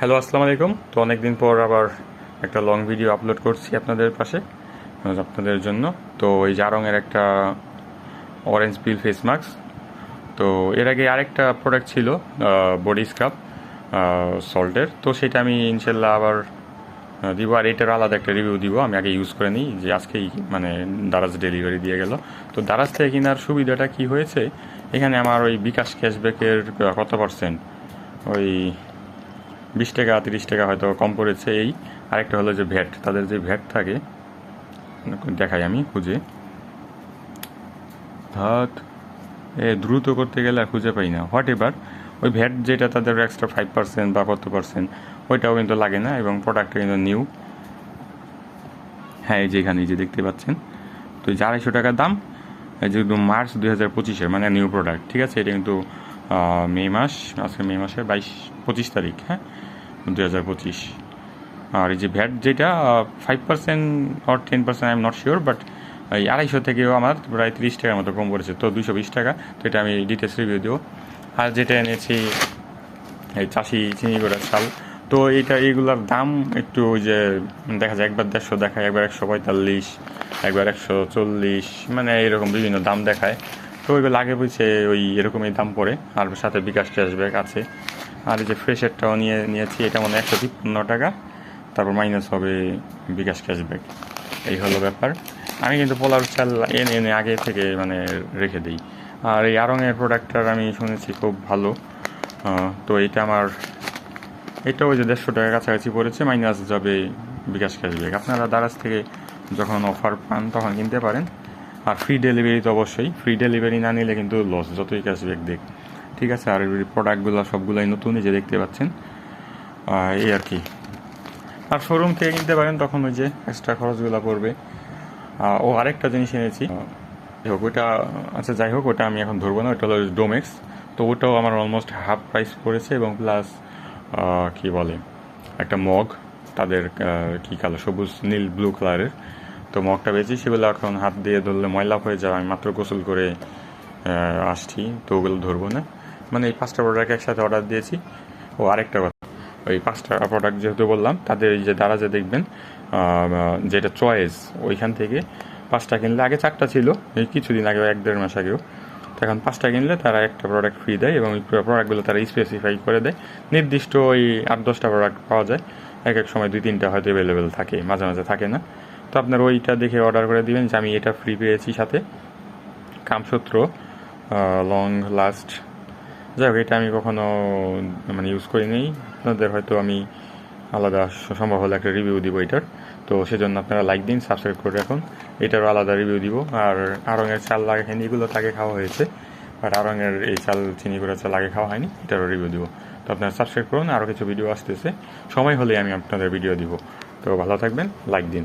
Hello আসসালামু আলাইকুম। তো অনেকদিন পর আবার একটা লং ভিডিও আপলোড করছি আপনাদের পাশে, আপনাদের জন্য। তো এই জারংয়ের একটা অরেঞ্জ পিল ফেস মাস্ক তো এর আগে আরেকটা প্রোডাক্ট ছিল বডি স্ক্রাব সল্টের তো সেটা আমি ইনশাল্লাহ আবার দিব। আর এটার আলাদা একটা রিভিউ দিব। আমি আগে ইউজ করে নিই, যে আজকেই মানে দারাজ ডেলিভারি দিয়ে গেল। তো দারাজ থেকে কেনার সুবিধাটা কি হয়েছে? এখানে আমার ওই বিকাশ ক্যাশব্যাকের কত পার্সেন্ট ওই বিশ টাকা, তিরিশ টাকা হয়তো কম পড়েছে এই। আরেকটা হলো যে ভ্যাট। তাদের যে ভ্যাট থাকে, দেখাই আমি খুঁজে। ধাত, এ দ্রুত করতে গেলে আর খুঁজে পাই না। What ever? ওই ভ্যাট যেটা তাদের এক্সট্রা ফাইভ পার্সেন্ট বা কত পার্সেন্ট ওইটাও কিন্তু লাগে না এবং প্রোডাক্টটা কিন্তু নিউ হ্যাঁ এই যে এখানে যে দেখতে পাচ্ছেন। তো যে আড়াইশো টাকার দাম, এই যে মার্চ দুই হাজার পঁচিশের মানে নিউ প্রোডাক্ট ঠিক আছে? এটা কিন্তু মে মাস, আজকে মে মাসের বাইশ, পঁচিশ তারিখ হ্যাঁ? দুই হাজার পঁচিশ। আর এই যে ভ্যাট যেটা five percent or ten percent I am not sure but এই আড়াইশো থেকেও আমার প্রায় তিরিশ টাকার মতো কম পড়েছে। তো দুশো বিশ টাকা, তো এটা আমি ডিটেলস রিভিউ দেবো। আর যেটা এনেছি, এই চাষি চিনি গোড়ার চাল। তো এইটা এইগুলোর দাম একটু ওই যে দেখা যায়, একবার দেড়শো দেখায়, একবার একশো পঁয়তাল্লিশ, একবার একশো চল্লিশ মানে এরকম বিভিন্ন দাম দেখায়। তো ওইগুলো লাগে বুঝছে ওই এরকমই দাম পড়ে, আর সাথে বিকাশ ক্যাশব্যাক আছে। আর এই যে ফ্রেশেরটাও নিয়ে, নিয়েছি, এটা মানে একশো তিপ্পান্ন টাকা, তারপর মাইনাস হবে বিকাশ ক্যাশব্যাক। এই হলো ব্যাপার। আমি কিন্তু পোলার চাল এনে এনে আগে থেকে মানে রেখে দিই। আর এই আরঙের প্রোডাক্টটার আমি শুনেছি খুব ভালো। তো এটা আমার, এটা ওই যে দেড়শো টাকার কাছাকাছি পড়েছে মাইনাস যাবে বিকাশ ক্যাশব্যাক। আপনারা দারাজ থেকে যখন অফার পান, তখন কিনতে পারেন। আর ফ্রি ডেলিভারি তো অবশ্যই। ফ্রি ডেলিভারি না নিলে কিন্তু লস যতই ক্যাশব্যাক দেখ। ঠিক আছে? আর প্রোডাক্টগুলো সবগুলোই নতুন যে দেখতে পাচ্ছেন। এই আর কি। আর শোরুম থেকে কিনতে পারেন, তখন ওই যে এক্সট্রা খরচগুলো পড়বে। ও আরেকটা জিনিস এনেছি। হোক ওটা আচ্ছা যাই হোক ওটা আমি এখন ধরবো না। ওটা হলো ডোমেক্স তো ওটাও আমার অলমোস্ট হাফ প্রাইস পড়েছে এবং প্লাস কি বলে? একটা মগ তাদের কি কালার সবুজ, নীল ব্লু কালারের তো মগটা বেশি, সেগুলো এখন হাত দিয়ে ধরলে ময়লা হয়ে যাবে আমি মাত্র গোসল করে আসছি, তো ওগুলো ধরবো না। মানে এই পাঁচটা প্রোডাক্ট একসাথে অর্ডার দিয়েছি। ও, আরেকটা কথা, ওই পাঁচটা প্রোডাক্ট যেহেতু বললাম, তাদের যে দারাজে দেখবেন যেটা চয়েস, ওইখান থেকে পাঁচটা কিনলে, আগে চারটা ছিল, এই কিছুদিন আগে এক দেড় মাস আগেও। তো এখন পাঁচটা কিনলে তারা একটা প্রোডাক্ট ফ্রি দেয় এবং প্রোডাক্টগুলো তারা স্পেসিফাই করে দেয়। নির্দিষ্ট ওই আট দশটা প্রোডাক্ট পাওয়া যায়, এক এক সময় দুই তিনটা হয়তো অ্যাভেলেবেল থাকে, মাঝে মাঝে থাকে না। তো আপনার ওইটা দেখে অর্ডার করে দিবেন যে আমি এটা ফ্রি পেয়েছি সাথে। কামসূত্র লং লাস্ট যাই হোক, এটা আমি কখনো মানে ইউজ করি নেই। আপনাদের হয়তো আমি আলাদা সম্ভব হলে একটা রিভিউ দিব এটার। তো সেজন্য আপনারা লাইক দিন সাবস্ক্রাইব করে রাখুন। এটারও আলাদা রিভিউ দিব। আর আরঙের চাল লাগে এগুলো তাকে খাওয়া হয়েছে। বাট আরঙের এই চাল, চিনি করে চাল আগে খাওয়া হয়নি, এটারও রিভিউ দিব। তো আপনারা সাবস্ক্রাইব করুন, আরও কিছু ভিডিও আসতেছে। সময় হলে আমি আপনাদের ভিডিও দিব। তো ভালো থাকবেন লাইক দিন।